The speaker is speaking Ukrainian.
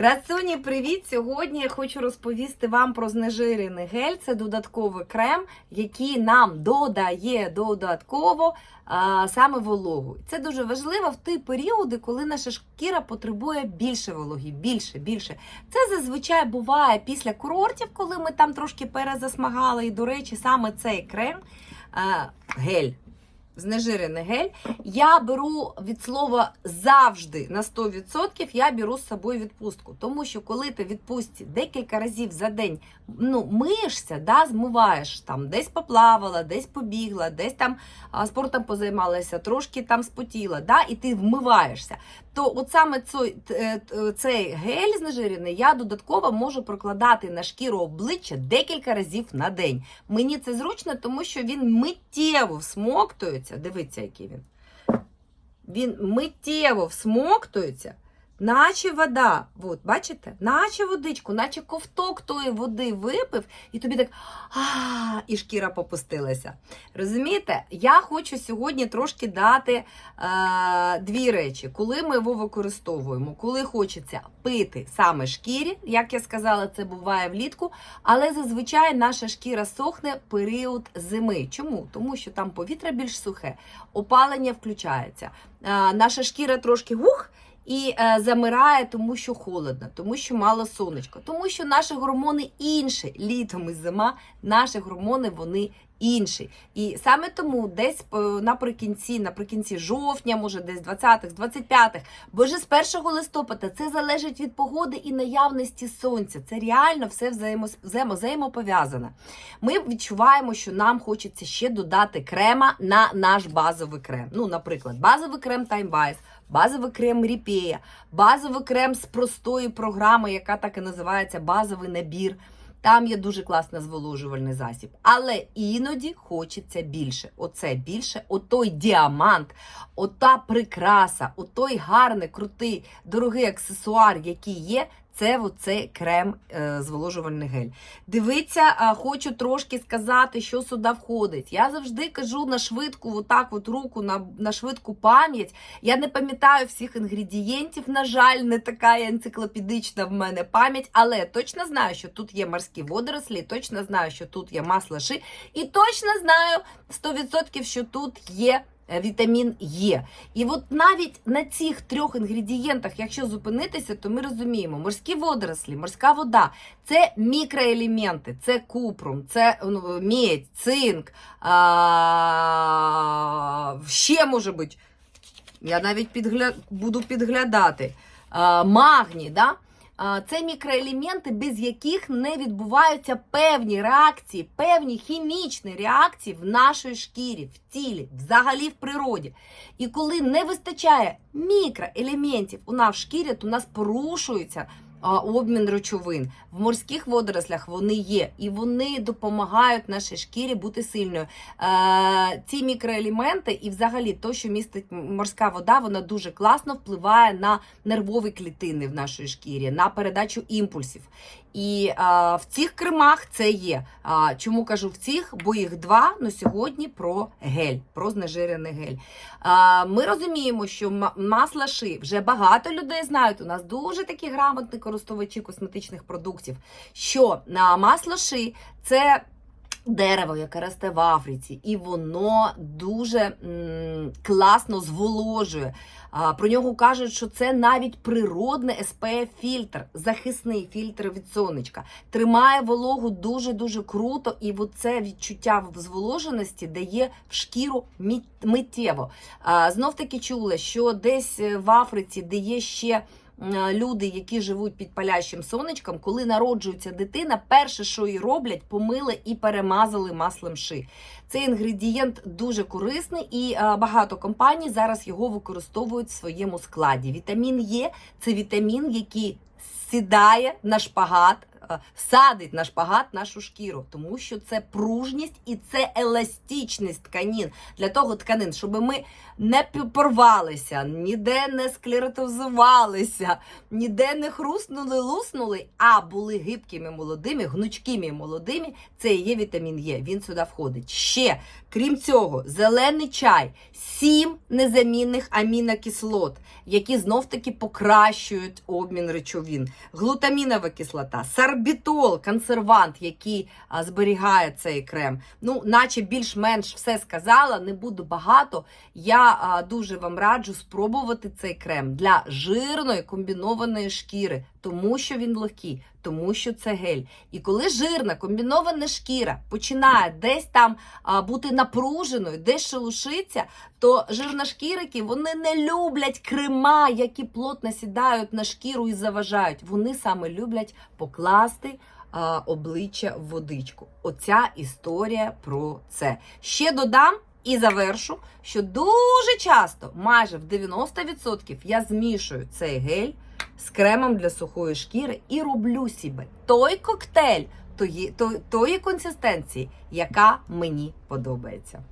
Красуні, привіт! Сьогодні я хочу розповісти вам про знежирений гель. Це додатковий крем, який нам додає додатково а, саме вологу. Це дуже важливо в ті періоди, коли наша шкіра потребує більше вологи, більше, більше. Це зазвичай буває після курортів, коли ми там трошки перезасмагали. І, до речі, саме цей крем, а, гель. Знежирений гель. Я беру від слова завжди на 100%, я беру з собою відпустку. Тому що коли ти відпустці декілька разів за день ну, миєшся, да, змиваєш, там, десь поплавала, десь побігла, десь там спортом позаймалася, трошки там спотіла, да, і ти вмиваєшся, то от саме цей, т- т- цей гель знежирений я додатково можу прокладати на шкіру обличчя декілька разів на день. Мені це зручно, тому що він миттєво всмоктується. Дивіться, який він. Він миттєво всмоктується, наче вода. От, бачите? Наче водичку, наче ковток тої води випив, і тобі так а, і шкіра попустилася. Розумієте? Я хочу сьогодні трошки дати е, дві речі, коли ми його використовуємо, коли хочеться пити саме шкірі, як я сказала, це буває влітку, але зазвичай наша шкіра сохне період зими. Чому? Тому що там повітря більш сухе, опалення включається. Е, наша шкіра трошки гух. І е, замирає, тому що холодно, тому що мало сонечка, тому що наші гормони інші. Літом і зима наші гормони вони інші. І саме тому десь е, наприкінці, наприкінці жовтня, може десь 20-х, 25-х, бо вже з 1 листопада це залежить від погоди і наявності сонця. Це реально все взаємо, взаємо, взаємопов'язане. Ми відчуваємо, що нам хочеться ще додати крема на наш базовий крем. Ну, наприклад, базовий крем Time Wise, базовий крем Ріпея, базовий крем з простої програми, яка так і називається базовий набір. Там є дуже класний зволожувальний засіб. Але іноді хочеться більше. Оце більше, отой діамант, ота прикраса, отой гарний, крутий, дорогий аксесуар, який є. Це оцей крем е, зволожувальний гель. Дивіться, хочу трошки сказати, що сюди входить. Я завжди кажу на швидку, отак от руку, на, на швидку пам'ять. Я не пам'ятаю всіх інгредієнтів, на жаль, не така енциклопедична в мене пам'ять, але точно знаю, що тут є морські водорослі, точно знаю, що тут є масло ши, і точно знаю 100%, що тут є. Е, Вітамін Є. І от навіть на цих трьох інгредієнтах, якщо зупинитися, то ми розуміємо, морські водорослі, морська вода це мікроелементи, це купрум, це ну, медь, цинк, а, ще може бути, я навіть підгля... буду підглядати, а, магній, да? Це мікроелементи, без яких не відбуваються певні реакції, певні хімічні реакції в нашій шкірі, в тілі, взагалі в природі. І коли не вистачає мікроелементів у нас в шкірі, то у нас порушується обмін речовин. В морських водорослях вони є, і вони допомагають нашій шкірі бути сильною. Е, ці мікроелементи, і взагалі то, що містить морська вода, вона дуже класно впливає на нервові клітини в нашій шкірі, на передачу імпульсів. І а, в цих кремах це є. А, чому кажу в цих? Бо їх два. Ну сьогодні про гель, про знежирений гель. А, ми розуміємо, що ма- ши вже багато людей знають. У нас дуже такі грамотні користувачі косметичних продуктів. Що на масло ши це. Дерево, яке росте в Африці, і воно дуже м, класно зволожує. А, про нього кажуть, що це навіть природний SPF-фільтр, захисний фільтр від сонечка. Тримає вологу дуже-дуже круто, і це відчуття зволоженості дає в шкіру миттєво. А, знов таки чула, що десь е, в Африці, де є ще люди, які живуть під палящим сонечком, коли народжується дитина, перше, що і роблять, помили і перемазали маслом ши. Цей інгредієнт дуже корисний, і е, багато компаній зараз його використовують в своєму складі. Вітамін Є це вітамін, який сідає на шпагат. е, Садить на шпагат нашу шкіру, тому що це пружність і це еластичність тканин для того тканин, щоб ми не порвалися, ніде не склеротизувалися, ніде не хрустнули, луснули, а були гибкими молодими, гнучкими молодими. Це є вітамін Є. Він сюди входить. Ще, крім цього, зелений чай, сім незамінних амінокислот, які знов таки покращують обмін речовин. Він, глутамінова кислота, сарбітол, консервант, який зберігає цей крем. Ну, наче більш-менш все сказала, не буду багато. Я дуже вам раджу спробувати цей крем для жирної комбінованої шкіри, тому що він легкий, тому що це гель. І коли жирна комбінована шкіра починає десь там а, бути напруженою, десь шелушиться, то жирношкірики вони не люблять крема, які плотно сідають на шкіру і заважають. Вони саме люблять покласти обличчя в водичку. Оця історія про це. Ще додам. І завершу, що дуже часто, майже в 90%, я змішую цей гель з кремом для сухої шкіри і роблю себе той коктейль тої, тої, консистенції, яка мені подобається.